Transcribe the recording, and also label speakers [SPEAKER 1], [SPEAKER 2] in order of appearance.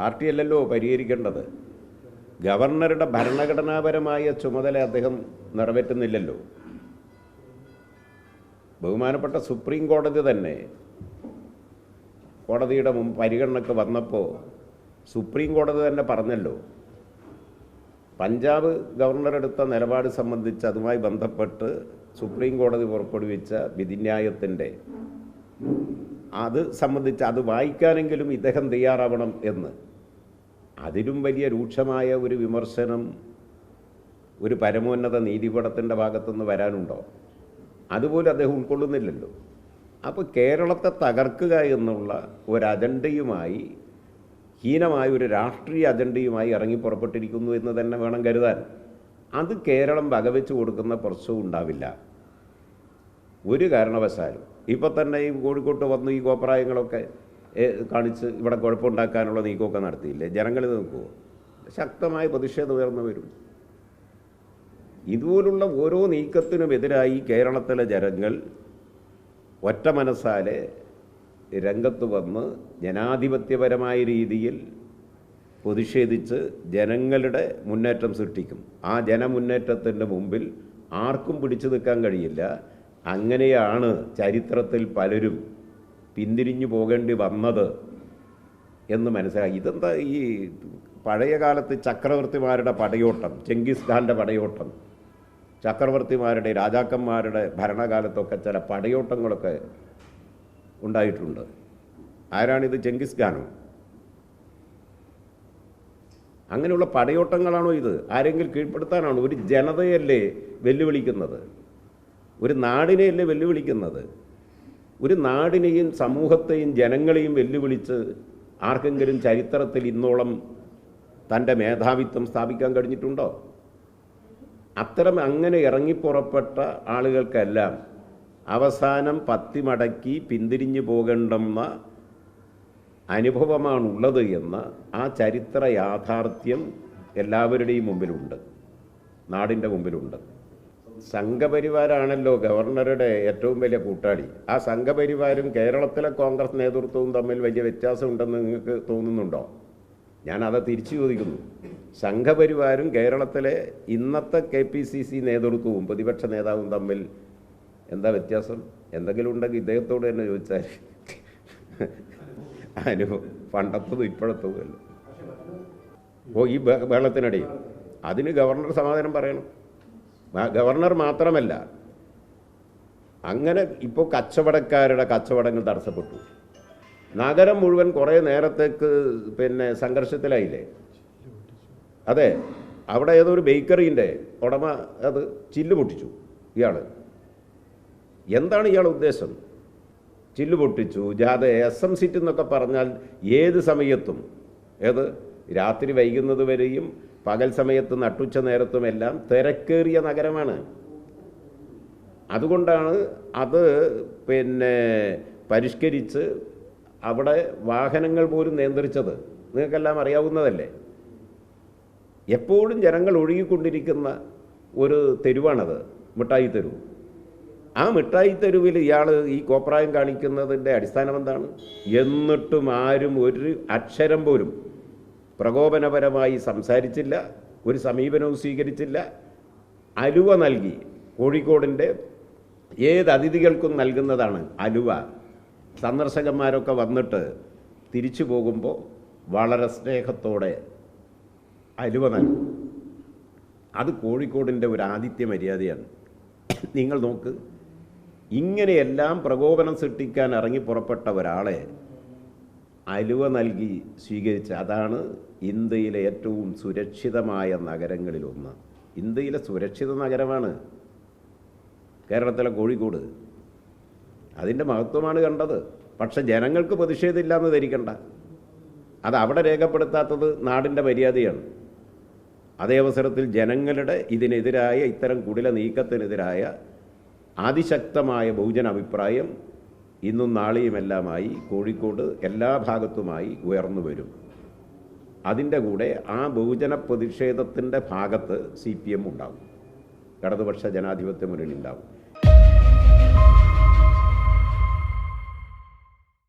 [SPEAKER 1] പാർട്ടിയല്ലല്ലോ പരിഹരിക്കേണ്ടത്. ഗവർണറുടെ ഭരണഘടനാപരമായ ചുമതല അദ്ദേഹം നിറവേറ്റുന്നില്ലല്ലോ. ബഹുമാനപ്പെട്ട സുപ്രീം കോടതി തന്നെ കോടതിയുടെ മുമ്പ് പരിഗണനക്ക് വന്നപ്പോൾ സുപ്രീം കോടതി തന്നെ പറഞ്ഞല്ലോ പഞ്ചാബ് ഗവർണർ എടുത്ത നിലപാട് സംബന്ധിച്ച് അതുമായി ബന്ധപ്പെട്ട് സുപ്രീം കോടതി പുറപ്പെടുവിച്ച വിധിന്യായത്തിന്റെ അത് സംബന്ധിച്ച് അത് വായിക്കാനെങ്കിലും ഇദ്ദേഹം തയ്യാറാവണം എന്ന്. അതിലും വലിയ രൂക്ഷമായ ഒരു വിമർശനം ഒരു പരമോന്നത നീതിപീഠത്തിന്റെ ഭാഗത്തുനിന്ന് വരാനുണ്ടോ? അതുപോലെ അദ്ദേഹം ഉൾക്കൊള്ളുന്നില്ലല്ലോ. അപ്പോൾ കേരളത്തെ തകർക്കുക എന്നുള്ള ഒരു അജണ്ടയുമായി ഹീനമായ ഒരു രാഷ്ട്രീയ അജണ്ടയുമായി ഇറങ്ങി പുറപ്പെട്ടിരിക്കുന്നു എന്ന് തന്നെ വേണം കരുതാൻ. അത് കേരളം വകവെച്ച് കൊടുക്കുന്ന പ്രശ്നവും ഉണ്ടാവില്ല. ഒരു കാരണവശാലും. ഇപ്പോൾ തന്നെ ഈ കോഴിക്കോട്ട് വന്നു ഈ കോപ്രായങ്ങളൊക്കെ കാണിച്ച് ഇവിടെ കുഴപ്പമുണ്ടാക്കാനുള്ള നീക്കമൊക്കെ നടത്തിയില്ലേ? ജനങ്ങൾ നോക്കുമോ ശക്തമായ പ്രതിഷേധം ഉയർന്നു വരും. ഇതുപോലുള്ള ഓരോ നീക്കത്തിനുമെതിരായി കേരളത്തിലെ ജനങ്ങൾ ഒറ്റ മനസ്സാലെ രംഗത്ത് വന്ന് ജനാധിപത്യപരമായ രീതിയിൽ പ്രതിഷേധിച്ച് ജനങ്ങളുടെ മുന്നേറ്റം സൃഷ്ടിക്കും. ആ ജനമുന്നേറ്റത്തിന്റെ മുമ്പിൽ ആർക്കും പിടിച്ചു നിൽക്കാൻ കഴിയില്ല. അങ്ങനെയാണ് ചരിത്രത്തിൽ പലരും പിന്തിരിഞ്ഞു പോകേണ്ടി വന്നത് എന്ന് മനസ്സിലാക്കി ഇതെന്താ ഈ പഴയ കാലത്ത് ചക്രവർത്തിമാരുടെ പടയോട്ടം ചെങ്കിസ് ഖാന്റെ പടയോട്ടം ചക്രവർത്തിമാരുടെ രാജാക്കന്മാരുടെ ഭരണകാലത്തൊക്കെ ചില പടയോട്ടങ്ങളൊക്കെ ഉണ്ടായിട്ടുണ്ട്. ആരാണിത് ചെങ്കിസ് ഖാനോ? അങ്ങനെയുള്ള പടയോട്ടങ്ങളാണോ ഇത്? ആരെങ്കിലും കീഴ്പ്പെടുത്താനാണോ? ഒരു ജനതയല്ലേ വെല്ലുവിളിക്കുന്നത്? ഒരു നാടിനെയല്ലേ വെല്ലുവിളിക്കുന്നത്? ഒരു നാടിനെയും സമൂഹത്തെയും ജനങ്ങളെയും വെല്ലുവിളിച്ച് ആർക്കെങ്കിലും ചരിത്രത്തിൽ ഇന്നോളം തന്റെ മേധാവിത്വം സ്ഥാപിക്കാൻ കഴിഞ്ഞിട്ടുണ്ടോ? അത്തരം അങ്ങനെ ഇറങ്ങിപ്പുറപ്പെട്ട ആളുകൾക്കെല്ലാം അവസാനം പത്തി മടക്കി പിന്തിരിഞ്ഞു പോകേണ്ടെന്ന അനുഭവമാണുള്ളത് എന്ന് ആ ചരിത്ര യാഥാർത്ഥ്യം എല്ലാവരുടെയും മുമ്പിലുണ്ട് നാടിന്റെ മുമ്പിലുണ്ട്. സംഘപരിവാരാണല്ലോ ഗവർണറുടെ ഏറ്റവും വലിയ കൂട്ടാളി. ആ സംഘപരിവാരും കേരളത്തിലെ കോൺഗ്രസ് നേതൃത്വവും തമ്മിൽ വലിയ വ്യത്യാസമുണ്ടെന്ന് നിങ്ങൾക്ക് തോന്നുന്നുണ്ടോ? ഞാൻ അത് തിരിച്ചു ചോദിക്കുന്നു. സംഘപരിവാരും കേരളത്തിലെ ഇന്നത്തെ കെ പി സി സി നേതൃത്വവും പ്രതിപക്ഷ നേതാവും തമ്മിൽ എന്താ വ്യത്യാസം? എന്തെങ്കിലും ഉണ്ടെങ്കിൽ ഇദ്ദേഹത്തോട് തന്നെ ചോദിച്ചാൽ അനുഭവം പണ്ടത്തതും ഇപ്പോഴത്തതും അല്ല? ഓ ഈ ബഹ- ബഹളത്തിനിടയിൽ. അതിന് ഗവർണർ സമാധാനം പറയണം. ഗവർണർ മാത്രമല്ല. അങ്ങനെ ഇപ്പോൾ കച്ചവടക്കാരുടെ കച്ചവടങ്ങൾ തടസ്സപ്പെട്ടു. നഗരം മുഴുവൻ കുറേ നേരത്തേക്ക് പിന്നെ സംഘർഷത്തിലായില്ലേ? അതെ. അവിടെ ഏതോ ഒരു ബേക്കറിന്റെ ഉടമ അത് ചില്ല് പൊട്ടിച്ചു ഇയാൾ എന്താണ് ഇയാളുടെ ഉദ്ദേശം? ചില്ല് പൊട്ടിച്ചു ജാഥ എസ് എം സിറ്റ് എന്നൊക്കെ പറഞ്ഞാൽ ഏത് സമയത്തും ഏത്? രാത്രി വൈകുന്നത് വരെയും പകൽ സമയത്ത് നട്ടുച്ച നേരത്തുമെല്ലാം തിരക്കേറിയ നഗരമാണ്. അതുകൊണ്ടാണ് അത് പിന്നെ പരിഷ്കരിച്ച് അവിടെ വാഹനങ്ങൾ പോലും നിയന്ത്രിച്ചത്. നിങ്ങൾക്കെല്ലാം അറിയാവുന്നതല്ലേ? എപ്പോഴും ജനങ്ങൾ ഒഴുകിക്കൊണ്ടിരിക്കുന്ന ഒരു തെരുവാണത് മിഠായി തെരുവ്. ആ മിഠായി തെരുവിൽ ഇയാൾ ഈ കോപ്രായം കാണിക്കുന്നതിന്റെ അടിസ്ഥാനം എന്താണ് എന്നിട്ടും ആരും ഒരു അക്ഷരം പോലും പ്രകോപനപരമായി സംസാരിച്ചില്ല ഒരു സമീപനവും സ്വീകരിച്ചില്ല. അലുവ നൽകി. കോഴിക്കോടിന്റെ ഏത് അതിഥികൾക്കും നൽകുന്നതാണ് അലുവ. സന്ദർശകന്മാരൊക്കെ വന്നിട്ട് തിരിച്ചു പോകുമ്പോൾ വളരെ സ്നേഹത്തോടെ അലുവ നൽകും. അത് കോഴിക്കോടിന്റെ ഒരു ആദിത്യ മര്യാദയാണ്. നിങ്ങൾ നോക്ക് ഇങ്ങനെയെല്ലാം പ്രകോപനം സൃഷ്ടിക്കാൻ ഇറങ്ങി പുറപ്പെട്ട ഒരാളെ അലുവ നൽകി സ്വീകരിച്ച അതാണ് ഇന്ത്യയിലെ ഏറ്റവും സുരക്ഷിതമായ നഗരങ്ങളിലൊന്ന് ഇന്ത്യയിലെ സുരക്ഷിത നഗരമാണ് കേരളത്തിലെ കോഴിക്കോട്. അതിന്റെ മഹത്വമാണ് കണ്ടത്. പക്ഷെ ജനങ്ങൾക്ക് പ്രതിഷേധമില്ല എന്ന് ധരിക്കണ്ട. അത് അവിടെ രേഖപ്പെടുത്താത്തത് നാടിന്റെ മര്യാദയാണ്. അതേ അവസരത്തിൽ ജനങ്ങളുടെ ഇതിനെതിരായ ഇത്തരം കുടില നീക്കത്തിനെതിരായ അതിശക്തമായ ബഹുജന അഭിപ്രായം ഇന്നും നാളെയുമെല്ലാമായി കോഴിക്കോട് എല്ലാ ഭാഗത്തുമായി ഉയർന്നു വരും. അതിന്റെ കൂടെ ആ ബഹുജന പ്രതിഷേധത്തിന്റെ ഭാഗത്ത് സി പി എം ഉണ്ടാവും. ഇടതുപക്ഷ ജനാധിപത്യ മുന്നണി ഉണ്ടാവും.